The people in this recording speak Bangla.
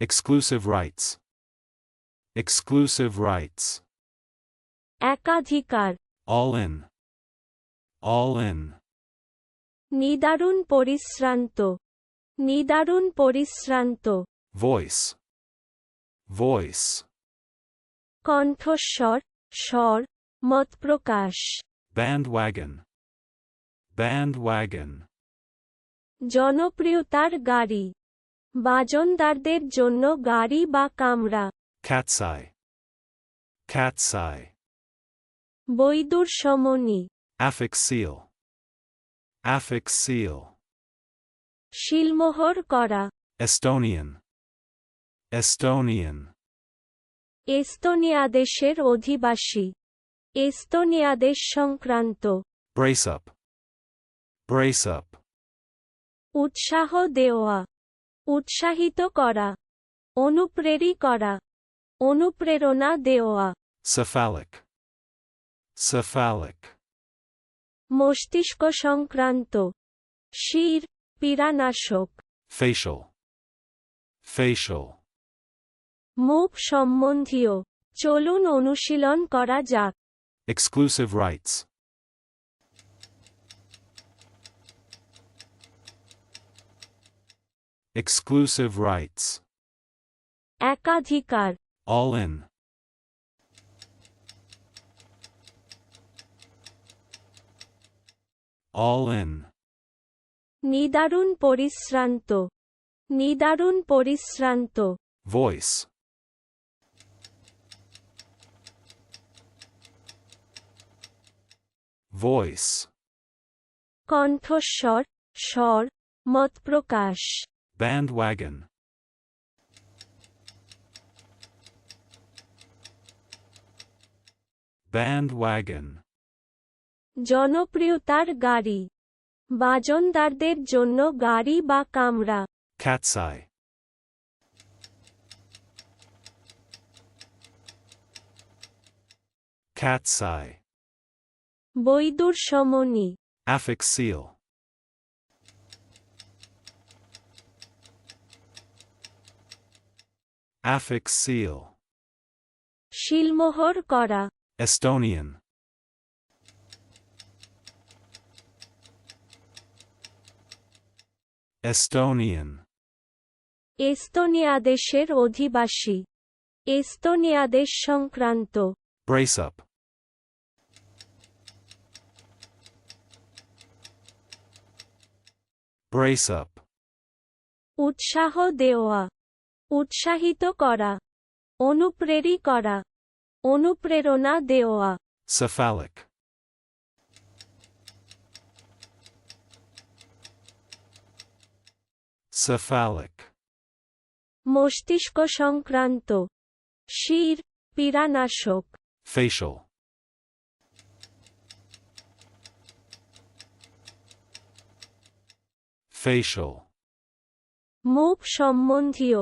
Exclusive rights. Exclusive rights. একাধিকার All in. All in. নিদারুণ পরিশ্রান্ত নিদারুণ পরিশ্রান্ত Voice. Voice. কণ্ঠস্বর স্বর মতপ্রকাশ Bandwagon. Bandwagon. জনপ্রিয়তার গাড়ি বাজনদারদের জন্য গাড়ি বা কামরা। Cat's eye cat's eye বৈদুর সমনি। অ্যাফিক্সিও অ্যাফিক্সিও শিলমোহর করা। এস্টোনিয়ান এস্টোনিয়ান এস্তোনিয়া দেশের অধিবাসী এস্তোনিয়া দেশ সংক্রান্ত ব্রেসআপ ব্রেসআপ উৎসাহ দেওয়া। উৎসাহিত করা অনুপ্রেরী করা অনুপ্রেরণা দেওয়া Cephalic. Cephalic. মস্তিষ্ক সংক্রান্ত শির পীড়ানাশক Facial. Facial. মুখ সম্বন্ধীয় চলুন অনুশীলন করা যাক Exclusive rights. Exclusive rights. একাধিকার All in. All in. নিদারুণ পরিশ্রান্ত নিদারুণ পরিশ্রান্ত Voice. Voice. কণ্ঠস্বর স্বর মতপ্রকাশ Bandwagon. Bandwagon. জনপ্রিয়তার গাড়ি বাজনদারদের জন্য গাড়ি বা কামরা Cat's eye. Cat's eye. বৈদুর সমনি Affix seal. Affix seal. শিলমোহর করা Estonian. Estonian. এস্তোনিয়া দেশের অধিবাসী এস্তোনিয়া দেশ সংক্রান্ত Brace up. Brace up. উৎসাহ দেওয়া উৎসাহিত করা অনুপ্রেরী করা অনুপ্রেরণা দেওয়া Cephalic. Cephalic. মস্তিষ্ক সংক্রান্ত শির পীড়ানাশক Facial. Facial. মুখ সম্বন্ধীয়